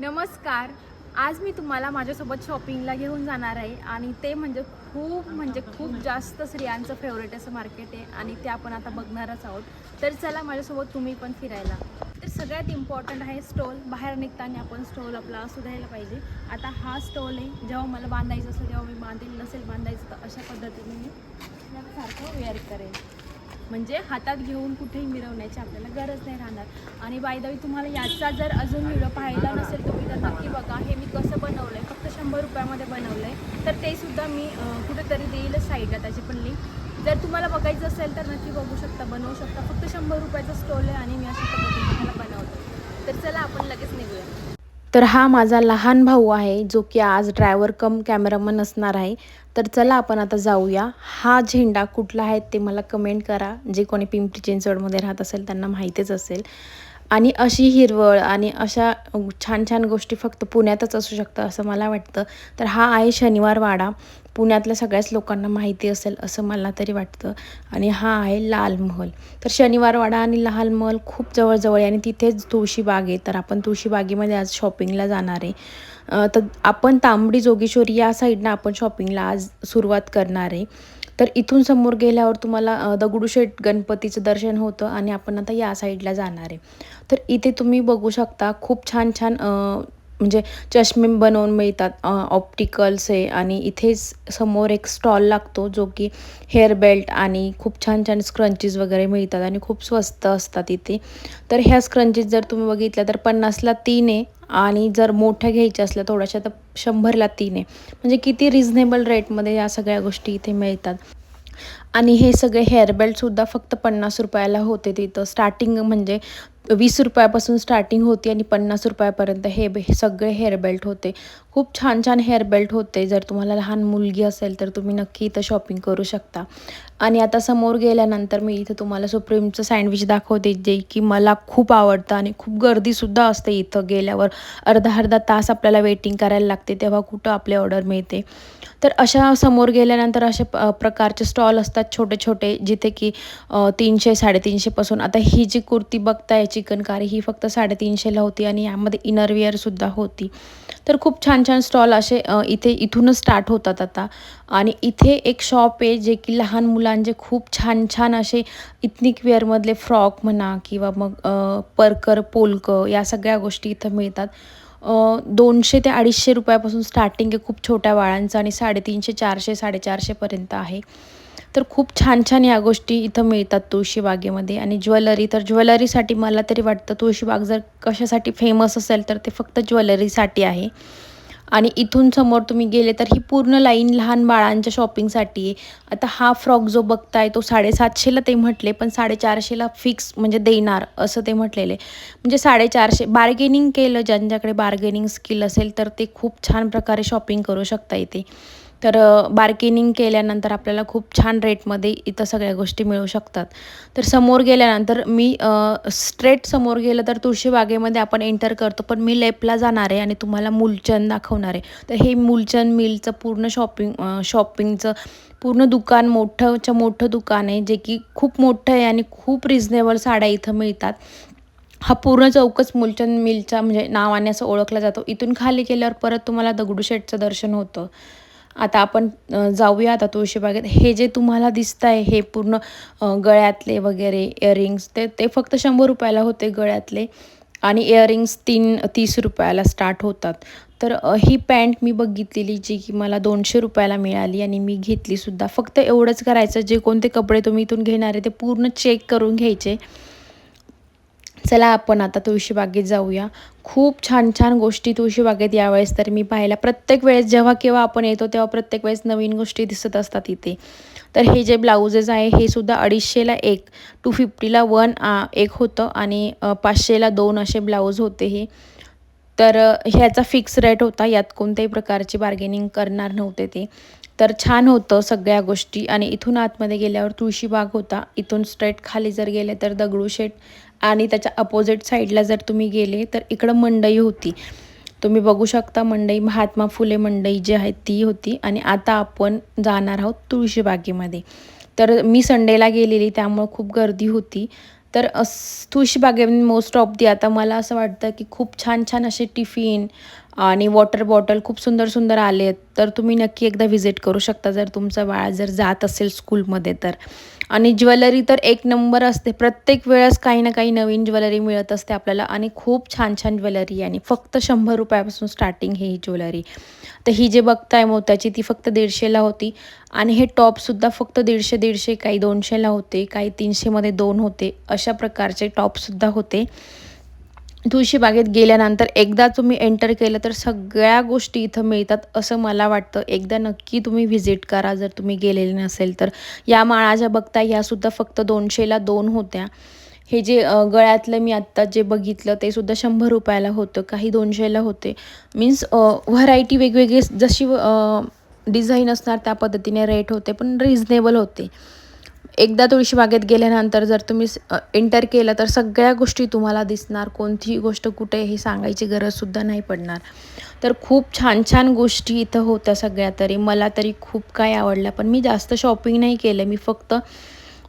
नमस्कार. आज मी तुम्हाला माझ्यासोबत शॉपिंगला घेऊन जाणार आहे आणि ते म्हणजे खूप म्हणजे खूप जास्त स्त्रियांचं फेवरेट असं मार्केट आहे आणि ते आपण आता बघणारच आहोत. तर चला माझ्यासोबत तुम्ही पण फिरायला. तर सगळ्यात इम्पॉर्टंट आहे स्टॉल बाहेर निघताना आपण स्टॉल आपला सुधायला पाहिजे. आता हा स्टॉल आहे. जेव्हा मला बांधायचं असेल तेव्हा मी बांधेल नसेल बांधायचं तर अशा पद्धतीने मी सारखं वेअर करेल म्हणजे हातात घेऊन कुठेही मिरवण्याची आपल्याला गरज नाही राहणार. आणि बायदावी तुम्हाला याचा जर अजून व्हिडिओ पाहायला नसेल तुम्ही तर नक्की बघा. हे मी कसं बनवलं आहे फक्त शंभर रुपयामध्ये बनवलं आहे तर ते सुद्धा मी कुठेतरी देईल साईडला त्याची पण लिंक जर तुम्हाला बघायचं असेल तर नक्की बघू शकता बनवू शकता. फक्त शंभर रुपयाचा स्टॉल आहे आणि मी अशा पद्धतीने तुम्हाला बनवतो. तर चला आपण लगेच निघूया. तर हा माझा लहान भाऊ आहे जो की आज ड्रायव्हर कम कॅमेरामन असणार आहे. तर चला आपण आता जाऊया. हा झेंडा कुठला आहे ते मला कमेंट करा. जे कोणी पिंपरी चिंचवडमध्ये राहत असेल त्यांना माहितीच असेल. आणि अशी हिरवळ आणि अशा छान छान गोष्टी फक्त पुण्यातच असू शकतं असं मला वाटतं. तर हा आहे शनिवार वाडा पुण्यातल्या सगळ्याच लोकांना माहिती असेल असं मला तरी वाटतं. आणि हा आहे लाल महल. तर शनिवारवाडा आणि लाल महल खूप जवळजवळ आहे आणि तिथेच तुळशीबाग आहे. तर आपण तुळशीबागेमध्ये आज शॉपिंगला जाणार आहे. तर आपण तांबडी जोगेश्वरी या साईडनं आपण शॉपिंगला आज सुरुवात करणार आहे. तर इथून समोर गेल्यावर तुम्हाला दगडूशेठ गणपतीचं दर्शन होतं आणि आपण आता या साईडला जाणार आहे. तर इथे तुम्ही बघू शकता खूप छान छान म्हणजे चष्मे बनवून मिळतात ऑप्टिकल्स आहे आणि इथेच समोर एक स्टॉल लागतो जो की हेअर बेल्ट आणि खूप छान छान स्क्रंचीज वगैरे मिळतात आणि खूप स्वस्त असतात इथे. तर ह्या स्क्रंचीज जर तुम्ही बघितल्या तर पन्नासला तीन आहे आणि जर मोठ्या घ्यायच्या असल्या थोड्याशा तर शंभरला तीन आहे. म्हणजे किती रिझनेबल रेटमध्ये या सगळ्या गोष्टी इथे मिळतात. आणि हे सगळे हेअर बेल्टसुद्धा फक्त पन्नास रुपयाला होते तिथं. स्टार्टिंग म्हणजे वीस रुपयापासून स्टार्टिंग होती आणि पन्नास रुपयापर्यंत हे बे- सगळे हेअर बेल्ट होते. खूप छान छान हेअर बेल्ट होते. जर तुम्हाला लहान मुलगी असेल तर तुम्ही नक्की इथं शॉपिंग करू शकता. आणि आता समोर गेल्यानंतर मी इथं तुम्हाला सुप्रीमचं सँडविच दाखवते जे की मला खूप आवडतं आणि खूप गर्दीसुद्धा असते इथं गेल्यावर. अर्धा अर्धा तास आपल्याला वेटिंग करायला लागते तेव्हा कुठं आपली ऑर्डर मिळते. तर अशा समोर गेल्यानंतर असे प प्रकारचे स्टॉल असतात छोटे छोटे जिथे की तीनशे साडेतीनशेपासून आता ही जी कुर्ती बघताय चिकनकारी ही फक्त साडेतीनशेला होती आणि यामध्ये इनरवेअरसुद्धा होती. तर खूप छान छान स्टॉल असे इथे इथूनच स्टार्ट होतात आता. आणि इथे एक शॉप आहे जे की लहान मुलांचे खूप छान छान असे इथनिक वेअरमधले फ्रॉक म्हणा किंवा मग परकर पोलकं या सगळ्या गोष्टी इथं मिळतात. दोनशे ते अडीचशे रुपयापासून स्टार्टिंग आहे खूप छोट्या बाळांचं आणि साडेतीनशे चारशे साडेचारशेपर्यंत आहे. तर खूप छान छान या गोष्टी इथं मिळतात तुळशीबागेमध्ये आणि ज्वेलरी तर ज्वेलरीसाठी मला तरी वाटतं तुळशीबाग जर कशासाठी फेमस असेल तर ते फक्त ज्वेलरीसाठी आहे. आणि इथून समोर तुम्ही गेले तर ही पूर्ण लाईन लहान बाळांच्या शॉपिंगसाठी आहे. आता हा फ्रॉक जो बघताय तो साडेसातशेला ते म्हटले पण साडेचारशेला फिक्स म्हणजे देणार असं ते म्हटलेले. म्हणजे साडेचारशे बार्गेनिंग केलं ज्यांच्याकडे बार्गेनिंग स्किल असेल तर ते खूप छान प्रकारे शॉपिंग करू शकता इथे. तर बार्गेनिंग केल्यानंतर आपल्याला खूप छान रेटमध्ये इथं सगळ्या गोष्टी मिळू शकतात. तर समोर गेल्यानंतर मी स्ट्रेट समोर गेलं तर तुळशीबागेमध्ये आपण एंटर करतो पण मी लेपला जाणार आहे आणि तुम्हाला मूलचंद दाखवणार आहे. तर हे मूलचंद मिलचं पूर्ण शॉपिंग शॉपिंगचं पूर्ण दुकान मोठंच्या मोठं दुकान आहे जे की खूप मोठं आहे आणि खूप रिझनेबल साड्या इथं मिळतात. हा पूर्ण चौकच मूलचंद मिलचा म्हणजे नावाने असं ओळखला जातो. इथून खाली गेल्यावर परत तुम्हाला दगडूशेठचं दर्शन होतं. आता आपण जाऊया आता तुळशीबागेत हे जे तुम्हाला दिसत आहे हे पूर्ण गळ्यातले वगैरे इयरिंग्स ते ते फक्त शंभर रुपयाला होते गळ्यातले. आणि इयरिंग्स तीन तीस रुपयाला स्टार्ट होतात. तर ही पॅन्ट मी बघितलेली जी की मला दोनशे रुपयाला मिळाली आणि मी घेतलीसुद्धा फक्त एवढंच करायचं जे कोणते कपडे तुम्ही इथून घेणार आहे ते पूर्ण चेक करून घ्यायचे. चला आपण आता तुळशीबागेत जाऊया. खूप छान छान गोष्टी तुळशीबागेत यावेळेस तर मी पाहिल्या प्रत्येक वेळेस जेव्हा केव्हा आपण येतो तेव्हा प्रत्येक वेळेस नवीन गोष्टी दिसत असतात इथे. तर हे जे ब्लाउजेस आहे हे सुद्धा अडीचशेला एक टू फिफ्टीला वन एक होतं आणि पाचशेला दोन असे ब्लाऊज होते हे. तर ह्याचा फिक्स रेट होता. यात कोणत्याही प्रकारची बार्गेनिंग करणार नव्हते ते. तर छान होतं सगळ्या गोष्टी. आणि इथून आतमध्ये गेल्यावर तुळशीबाग होता. इथून स्ट्रेट खाली जर गेले तर दगडूशेठ आणि त्याच्या अपोजिट साईडला जर तुम्ही गेले तर इकडं मंडई होती. तुम्ही बघू शकता मंडई महात्मा फुले मंडई जी आहे ती होती. आणि आता आपण जाणार आहोत तुळशीबागेमध्ये. तर मी संडेला गेलेली त्यामुळं खूप गर्दी होती. तर तुळशीबागे मोस्ट ऑफ दी आता मला असं वाटतं की खूप छान छान असे टिफिन आणि वॉटर बॉटल खूप सुंदर सुंदर आले आहेत तर तुम्ही नक्की एकदा व्हिजिट करू शकता जर तुमचं बाळ जर जात असेल स्कूलमध्ये तर. आणि ज्वेलरी तर एक नंबर असते. प्रत्येक वेळेस काही ना काही नवीन ज्वेलरी मिळत असते आपल्याला आणि खूप छान छान ज्वेलरी आणि फक्त शंभर रुपयापासून स्टार्टिंग ही ज्वेलरी. तर ही जे बघताय मोत्याची ती फक्त दीडशेला होती. आणि हे टॉपसुद्धा फक्त दीडशे दीडशे काही दोनशेला होते काही तीनशेमध्ये दोन होते. अशा प्रकारचे टॉपसुद्धा होते. तुळशीबागेत गेल्यानंतर एकदा तुम्ही एंटर केलं तर सगळ्या गोष्टी इथं मिळतात असं मला वाटतं. एकदा नक्की तुम्ही व्हिजिट करा जर तुम्ही गेलेले नसेल तर. या माळा ज्या बघता ह्यासुद्धा फक्त दोनशेला दोन होत्या. हे जे गळ्यातलं मी आत्ता जे बघितलं ते सुद्धा शंभर रुपयाला होतं काही दोनशेला होते. मीन्स व्हरायटी वेगवेगळी जशी डिझाईन असणार त्या पद्धतीने रेट होते पण रिझनेबल होते. एकदा तुळशीबागेत गेल्यानंतर जर तुम्ही एंटर केलं तर सगळ्या गोष्टी तुम्हाला दिसणार. कोणतीही गोष्ट कुठे हे सांगायची गरजसुद्धा नाही पडणार. तर खूप छान छान गोष्टी इथं होत्या सगळ्या तरी. मला तरी खूप काय आवडलं. पण मी जास्त शॉपिंग नाही केलं. मी फक्त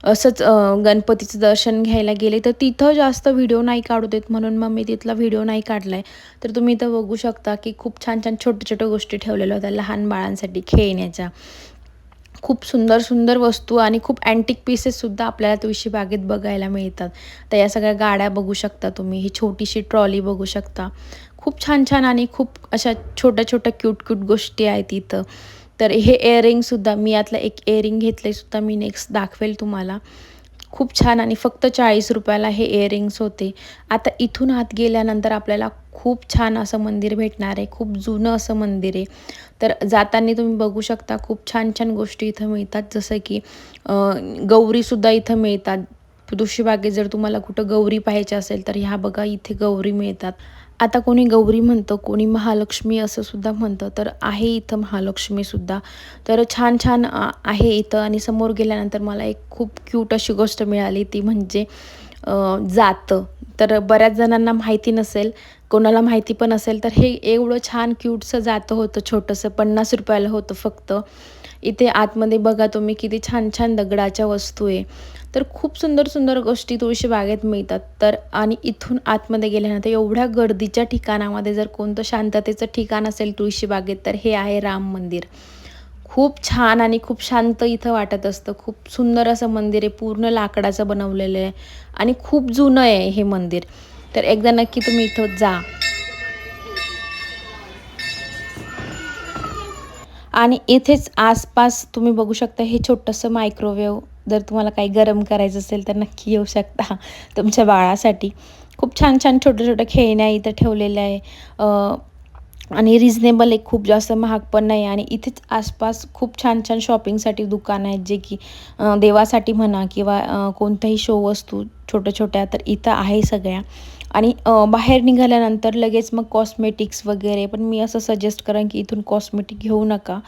असंच गणपतीचं दर्शन घ्यायला गेले. तर तिथं जास्त व्हिडिओ नाही काढू देत म्हणून मग मी तिथला व्हिडिओ नाही काढला आहे तर तुम्ही इथं बघू शकता की खूप छान छान छोट्या छोट्या गोष्टी ठेवलेल्या होत्या लहान बाळांसाठी खेळण्याच्या. खूप सुंदर सुंदर वस्तू आणि खूप अँटिक पीसेससुद्धा आपल्याला तुळशी बागेत बघायला मिळतात. तर या सगळ्या गाड्या बघू शकता तुम्ही ही छोटीशी ट्रॉली बघू शकता. खूप छान छान आणि खूप अशा छोट्या छोट्या क्यूट क्यूट गोष्टी आहेत इथं. तर हे इयरिंगसुद्धा मी यातलं एक इयरिंग घेतलं सुद्धा मी नेक्स्ट दाखवेल तुम्हाला. खूप छान आणि फक्त चाळीस रुपयाला हे इयरिंग्स होते. आता इथून आत गेल्यानंतर आपल्याला खूप छान असं मंदिर भेटणार आहे. खूप जुनं असं मंदिर आहे. तर जाताना तुम्ही बघू शकता खूप छान छान गोष्टी इथं मिळतात. जसं की गौरीसुद्धा इथं मिळतात. तुळशीबागेत जर तुम्हाला कुठं गौरी पाहायची असेल तर ह्या बघा इथे गौरी मिळतात. आता कोणी गौरी म्हणतं कोणी महालक्ष्मी असं सुद्धा म्हणतं तर आहे इथं महालक्ष्मीसुद्धा तर छान छान आहे इथं आणि समोर गेल्यानंतर मला एक खूप क्यूट अशी गोष्ट मिळाली. ती म्हणजे जातं. तर बऱ्याच जणांना माहिती नसेल कोणाला माहिती पण असेल तर हे एवढं छान क्यूटसं जातं होतं छोटंसं. पन्नास रुपयाला होतं फक्त. इथे आतमध्ये बघा तुम्ही किती छान छान दगडाच्या वस्तू आहे. तर खूप सुंदर सुंदर गोष्टी तुळशी बागेत मिळतात. तर आणि इथून आतमध्ये गेल्यानंतर एवढ्या गर्दीच्या ठिकाणामध्ये जर कोणतं शांततेचं ठिकाण असेल तुळशी बागेत तर हे आहे राम मंदिर. खूप छान आणि खूप शांत इथं वाटत असतं. खूप सुंदर असं मंदिर आहे पूर्ण लाकडाचं बनवलेलं आहे आणि खूप जुनं आहे हे मंदिर. तर एकदा नक्की तुम्ही इथं जा. आणि इथेच आसपास तुम्ही बघू शकता हे छोटंसं मायक्रोवेव्ह जर तुम्हाला काही गरम करायचं असेल तर नक्की येऊ शकता तुमच्या बाळासाठी. खूप छान छान छोट्या छोट्या खेळण्या इथं ठेवलेल्या आहे. आणि रिजनेबल एक खूप जास्त महाग पण नाही आणि इथेच आसपास खूप छान छान शॉपिंगसाठी दुकानं आहेत जे की देवासाठी म्हणा किंवा कोणत्याही शो वस्तू छोट्या छोट्या तर इथं आहे सगळ्या. आणि बाहेर निघाल्यानंतर लगेच मग कॉस्मेटिक्स वगैरे पण मी असं सजेस्ट करेन की इथून कॉस्मेटिक घेऊ नका.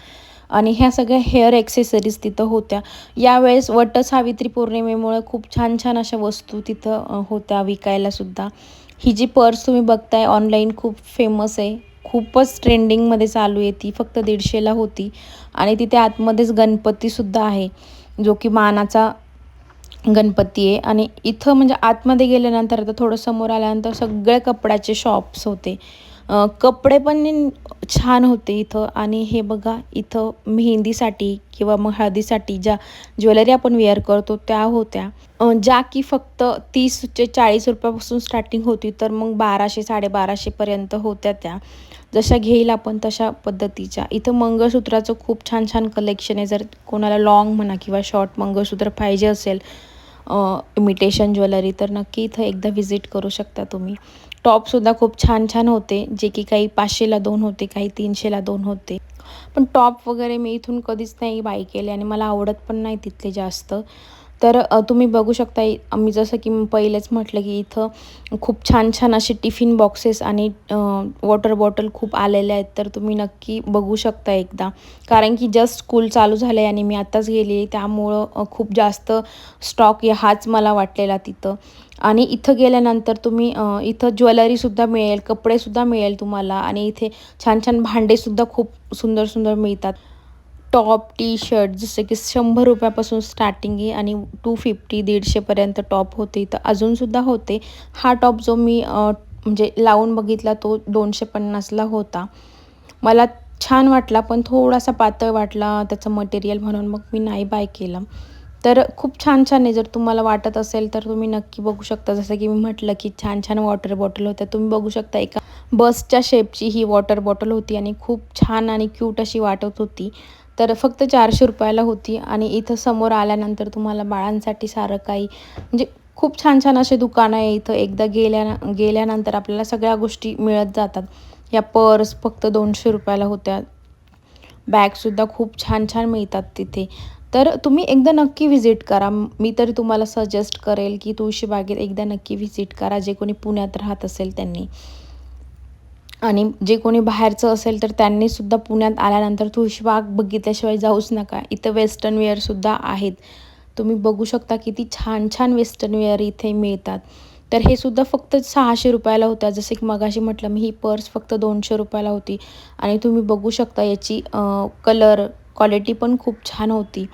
आणि ह्या सगळ्या हेअर ॲक्सेसरीज तिथं होत्या. यावेळेस वट सावित्री पौर्णिमेमुळे खूप छान छान अशा वस्तू तिथं होत्या विकायलासुद्धा ही जी पर्स तुम्ही बघताय ऑनलाईन खूप फेमस आहे. खूपच ट्रेंडिंगमध्ये चालू आहे ती फक्त दीडशेला होती. आणि तिथे आतमध्येच गणपतीसुद्धा आहे जो की मानाचा गणपती आहे. आणि इथं म्हणजे आतमध्ये गेल्यानंतर आता थोडं समोर आल्यानंतर सगळे कपड्याचे शॉप्स होते. कपडे पण छान होते इथं. आणि हे बघा इथं मेहंदीसाठी किंवा मग हळदीसाठी ज्या ज्वेलरी आपण वेअर करतो त्या होत्या. ज्या की फक्त तीस ते चाळीस रुपयापासून स्टार्टिंग होती तर मग बाराशे साडेबाराशेपर्यंत होत्या त्या. जशा घेईल आपण तशा पद्धतीच्या. इथं मंगळसूत्राचं खूप छान छान कलेक्शन आहे. जर कोणाला लाँग म्हणा किंवा शॉर्ट मंगळसूत्र पाहिजे असेल इमिटेशन ज्वेलरी तर नक्की इथं एकदा व्हिजिट करू शकता तुम्ही. टॉपसुद्धा खूप छान छान होते जे की काही पाचशेला दोन होते काही तीनशेला दोन होते. पण टॉप वगैरे मी इथून कधीच नाही बाय केले आणि मला आवडत पण नाही तिथले जास्त. तर तुम्ही बघू शकता आम्ही जसं की पहिलेच म्हटलं की इथं खूप छान छान असे टिफिन बॉक्सेस आणि वॉटर बॉटल खूप आलेले आहेत. तर तुम्ही नक्की बघू शकता एकदा. कारण की जस्ट स्कूल चालू झाले आणि मी आत्ताच गेली त्यामुळं खूप जास्त स्टॉक हाच मला वाटलेला तिथं. आणि इथं गेल्यानंतर तुम्ही इथं ज्वेलरीसुद्धा मिळेल कपडेसुद्धा मिळेल तुम्हाला. आणि इथे छान छान भांडेसुद्धा खूप सुंदर सुंदर मिळतात. टॉप टी शर्ट जसे की शंभर रुपयापासून स्टार्टिंग आहे आणि टू फिफ्टी दीडशेपर्यंत टॉप होते. तर अजूनसुद्धा होते. हा टॉप जो मी म्हणजे लावून बघितला तो दोनशे पन्नासला होता. मला छान वाटला पण थोडासा पातळ वाटला त्याचं मटेरियल म्हणून. मग मी नाही बाय केलं. तर खूप छान छान आहे. जर तुम्हाला वाटत असेल तर तुम्ही नक्की बघू शकता. जसं की मी म्हटलं की छान छान वॉटर बॉटल होत्या. तुम्ही बघू शकता एका बसच्या शेपची ही वॉटर बॉटल होती आणि खूप छान आणि क्यूट अशी वाटत होती. तर फक्त चारशे रुपयाला होती आणि इथं समोर आल्यानंतर तुम्हाला बाळांसाठी सारं काही म्हणजे खूप छान छान असे दुकानं आहे इथं. एकदा गेल्या गेल्यानंतर आपल्याला सगळ्या गोष्टी मिळत जातात. या पर्स फक्त दोनशे रुपयाला होत्या. बॅगसुद्धा खूप छान छान मिळतात तिथे. तर तुम्ही एकदा नक्की व्हिजिट करा. मी तरी तुम्हाला सजेस्ट करेल की तुळशीबागेत एकदा नक्की व्हिजिट करा जे कोणी पुण्यात राहत असेल त्यांनी. आणि जे कोणी बाहेरचं असेल तर त्यांनी सुद्धा पुण्यात आल्यानंतर तुळशीबाग बघितल्याशिवाय जाऊच नका. इथं वेस्टर्न वेअरसुद्धा आहेत. तुम्ही बघू शकता किती छान छान वेस्टर्न वेअर इथे मिळतात. तर हे सुद्धा फक्त सहाशे रुपयाला होत्या. जसे की मगाशी म्हटलं मी ही पर्स फक्त दोनशे रुपयाला होती. आणि तुम्ही बघू शकता याची कलर क्वालिटी पण खूप छान होती.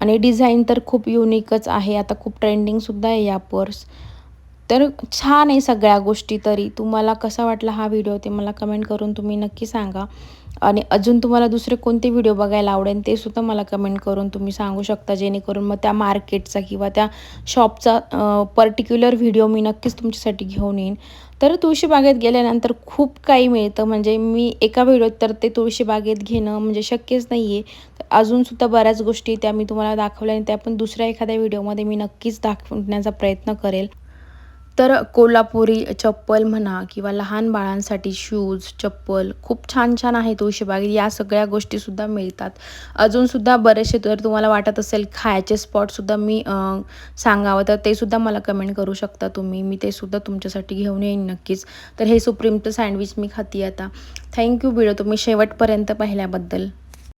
आणि डिझाईन तर खूप युनिकच आहे. आता खूप ट्रेंडिंगसुद्धा आहे या पर्स. तर छान आहे सगळ्या गोष्टी तरी. तुम्हाला कसा वाटला हा व्हिडिओ ते मला कमेंट करून तुम्ही नक्की सांगा. आणि अजून तुम्हाला दुसरे कोणते व्हिडिओ बघायला आवडेल ते सुद्धा मला कमेंट करून तुम्ही सांगू शकता. जेणेकरून मग त्या मार्केटचा किंवा त्या शॉपचा पर्टिक्युलर व्हिडिओ मी नक्कीच तुमच्यासाठी घेऊन येईन. तर तुळशीबागेत गेल्यानंतर खूप काही मिळतं. म्हणजे मी एका व्हिडिओत तर ते तुळशीबागेत घेणं म्हणजे शक्यच नाही आहे तर अजूनसुद्धा बऱ्याच गोष्टी त्या मी तुम्हाला दाखवल्या आणि त्या पण दुसऱ्या एखाद्या व्हिडिओमध्ये मी नक्कीच दाखवण्याचा प्रयत्न करेल. तर कोल्हापुरी चप्पल म्हणा किंवा लहान बाळांसाठी शूज चप्पल खूप छान छान आहे तुळशीबाग या सगळ्या गोष्टीसुद्धा मिळतात. अजूनसुद्धा बरेचसे जर तुम्हाला वाटत असेल खायचे स्पॉटसुद्धा मी सांगावं. तर ते सुद्धा मला कमेंट करू शकता तुम्ही. मी ते सुद्धा तुमच्यासाठी घेऊन येईन नक्कीच. तर हे सुप्रीमचं सँडविच मी खाती आता. थँक्यू व्हिडिओ तुम्ही शेवटपर्यंत पाहिल्याबद्दल.